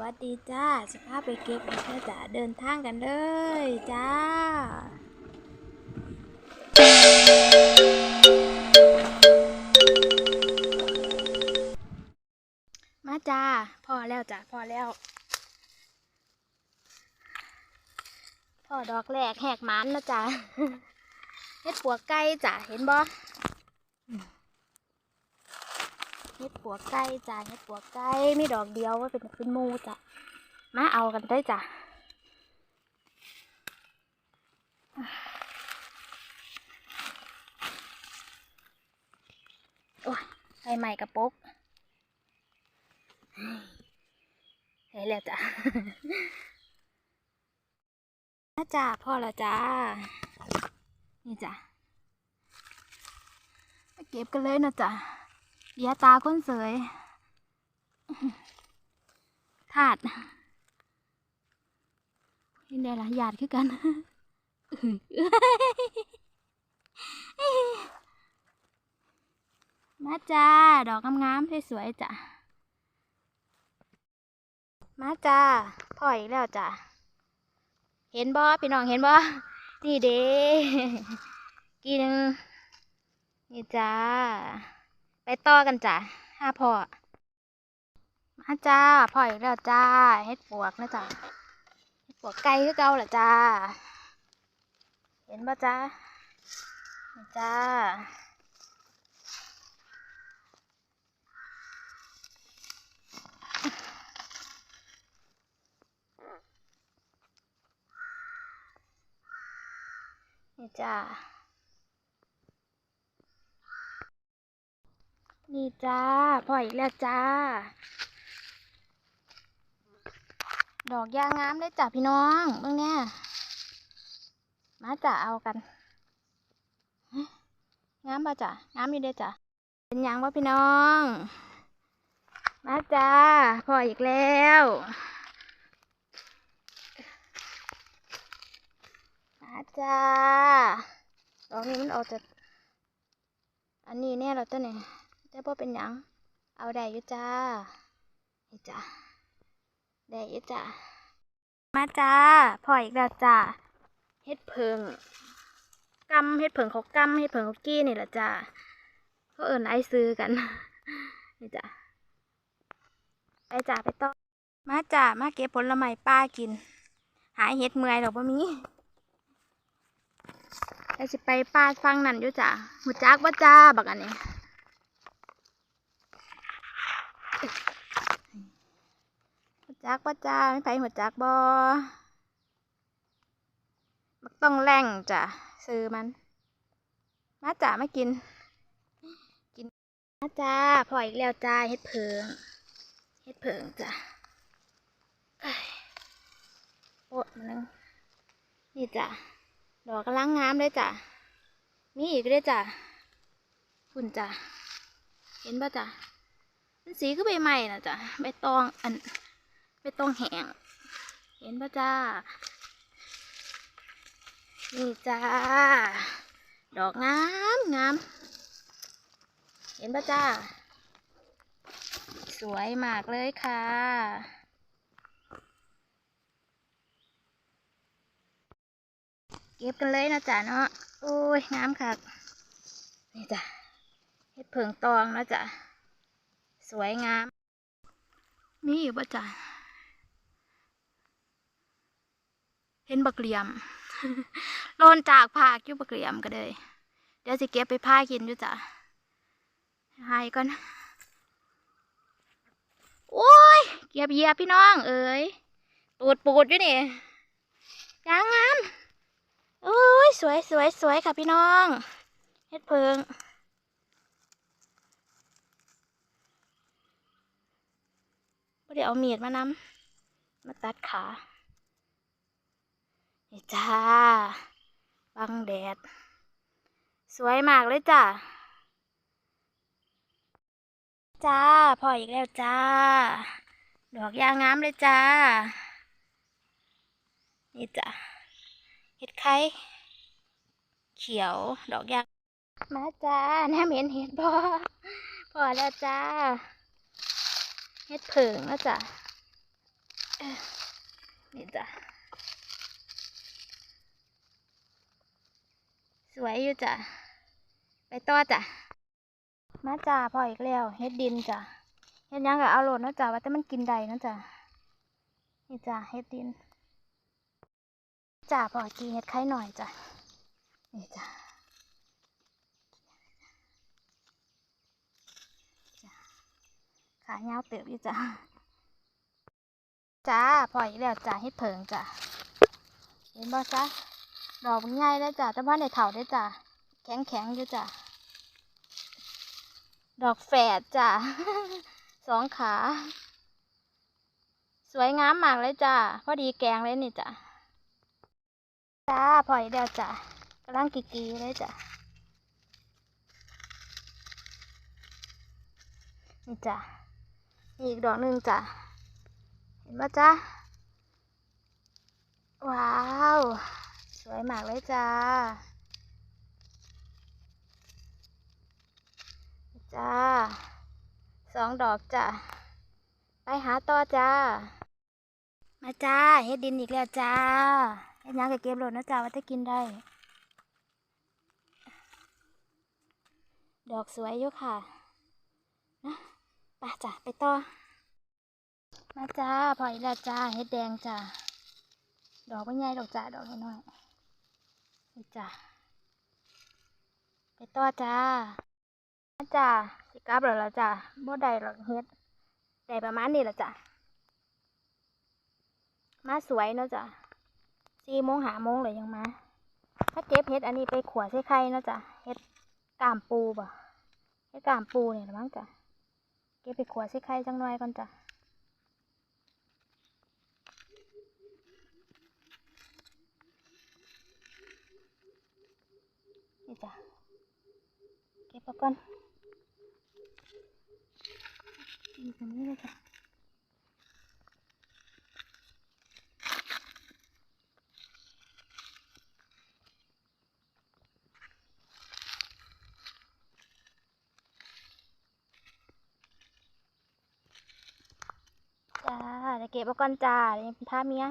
วัสดีจ้าจะพาไปเก็บเห็ดนะจ้าเดินทางกันเลยจ้ามาจ้าพอแล้วจ้าพอแล้วพอดอกแรกแหกมันนะจ้าเฮ็ดปัวไก่จ้าเห็นบ่ เฮ็ดปัวไก่จ้าเฮ็ดปัวไก่มีดอกเดียวว่าเป็นเป็นมูจ้ะมาเอากันได้จ้ะโอ้ยใส่ใหม่กระปุกเฮ้ยแล้วจ้ะมาจ้าพ่อและจ้า นี่จ้ะเก็บกันเลยนะจ๊ะ เดียตาคนสวยถาดนี่ได้ละหยาดคือกันมาจ้า ดอกงามๆสวยๆจ้ะ มาจ้าพ่ออีกแล้วจ้ะ เห็นบ่พี่น้องเห็นบ่นี่เด้กี่นึงนี่จ้า ต่อกันจ้ะห้าพ่อมาจ้าพ่ออีกแล้วจ้าเฮ็ดปวกนะจ้ะเฮ็ดปวกไก่คือเก่าแหละจ้า เห็นบ่จ้าจ้านี่จ้า นี่จ้าพ่ออีกแล้วจ้า ดอกยางงามเลยจ้ะพี่น้องเบิ่งเนี่ยมาจ้ะเอากันงามป่ะจ้ะงามอยู่เด้จ้ะเป็นยังวะพี่น้อง มาจ้าพ่ออีกแล้วมาจ้าดอกนี้มันออกจากอันนี้แน่เราตัวเนี่ย แต่พอเป็นหยัง เอาได้อยู่จ้านี่จ้าได้อยู่จ้ามาจ้าพ่ออีกแล้วจ้าเฮ็ดเพิงกำเฮ็ดเพิงเขากำเฮ็ดเพิงเขากี้นี่แหละจ้าเขาเอิญไอซื้อกันนี่จ้าไปจ้าไปต่อมาจ้ามาเก็บผลไม้ป้ากิน หายเฮ็ดเมื่อยหรอกบ่มีแล้วสิไปป้าฟังนั่นอยู่จ้ะหูจักว่าจ้าบักอันนี้ จักว่าจ้าไม่ไปหูจักบ่บักต้องแรงจ้ะซื้อมัน มาจ้าไมากิน กินมาจ้าพออีกแล้วจ้าเฮ็ดเพิงเฮ็ดเพิงจ้ะโอ้มันนึงนี่จ้ะดอกกำลังงามเลยจ้ะมีอีกเลยจ้ะคุณจ้ะเห็นป่ะจ้ะมันสีก็ใบใหม่นะจ้ะใบตองอัน ใบตองแห้งเห็นปะจ้า นี่จ้า ดอกงามงาม เห็นปะจ้า สวยมากเลยค่ะเก็บกันเลยนะจ๊ะเนาะโอ้ยงามคักนี่จ้ะเห็ดเผิงตองนะจ๊ะสวยงามมีอยู่ปะจ๊ะ เห็นบักเหลี่ยมโลนจากผากอยู่บักเหลี่ยมก็เลย เดี๋ยวสิเก็บไปพากินอยู่จ้ะให้ก่อนโอ้ยเก็บเยียบพี่น้อง เอ้ยปูดปูดอยู่นี่ยางงามโอ้ยสวยสวยสวยค่ะพี่น้องเฮ็ดเพิงไม่ได้เอามีดมานำมาตัดขา นี่จ้า บังแดด สวยมากเลยจ้า จ้า พออีกแล้วจ้า ดอกยางงามเลยจ้า นี่จ้าเห็ดไข่เขียว ดอกยาง มาจ้าแน่เห็นเห็ดพอพอแล้วจ้า เห็ดเผิงแล้วจ้ะเอ้อนี่จ้ะ วยอยู่จ้ะ ไปต่อจ้ะ มาจ้าพออีกแล้วเฮ็ดดินจ้ะ เฮ็ดยังกับเอาโหลดนะจ้ะว่าแต่มันกินได้เนะจ้ะ นี่จ้ะเฮ็ดดิน จ้าพอกีเฮ็ดไข่หน่อยจ้ะ นี่จ้ะจ้ะขายาเติบอยู่จ้ะ จ้าพออีกแล้วจ้ะเฮ็ดเผิงจ้ะ เห็นบ่จ้ะ ดอกมันใหญ่แล้จ้ะแต่ว่าในเถาได้จ้ะ แข็งแข็งอยู่จ้ะ ดอกแฝดจ้ะ สองขา สวยงามมากเลยจ้ะ พอดีแกงเลยนี่จ้ะ จ้าพออีกแล้วจ้ะกำลังกีกีเลยจ้ะ นี่จ้ะนี่อีกดอกหนึ่งจ้ะ เห็นปะจ้ะ ว้าว สวยมากเลยจ้า จ้า สองดอกจ้ะไปหาต่อจ้า มาจ้าเฮ็ดดินอีกแล้วจ้าเฮ็ดยังกับเก็บโหลดนะจ้าว่าจะกินได้ ดอกสวยอยู่ค่ะนะไปจ้ะไปต่อ มาจ้าพออีกแล้วจ้าเฮ็ดแดงจ้าดอกไม่ใหญ่ดอกจ้าดอกน้อยๆ นี่จ้าไปต่อจ้าจ้าสิกลับแล้วละจ้าบ่ได้หรอกเฮ็ดได้ประมาณนี้ละจ้ามาสวยเนาะจ้าสี่โมงหาโมงเลยยังมา ถ้าเก็บเฮ็ดอันนี้ไปขวใส่ไข่เนาะจ้าเฮ็ดกามปูบ่เฮ็ดกามปูเนี่ยมั้งจ้าเก็บไปขวใส่ไข่จังหน่อยก่อนจ้า นี่จ้าเก็บก่อนอยู่ตรงนี้เลยจ้ะจ้าเดี๋ยวเก็บก่อนจ้าเดี๋ยวพาเมีย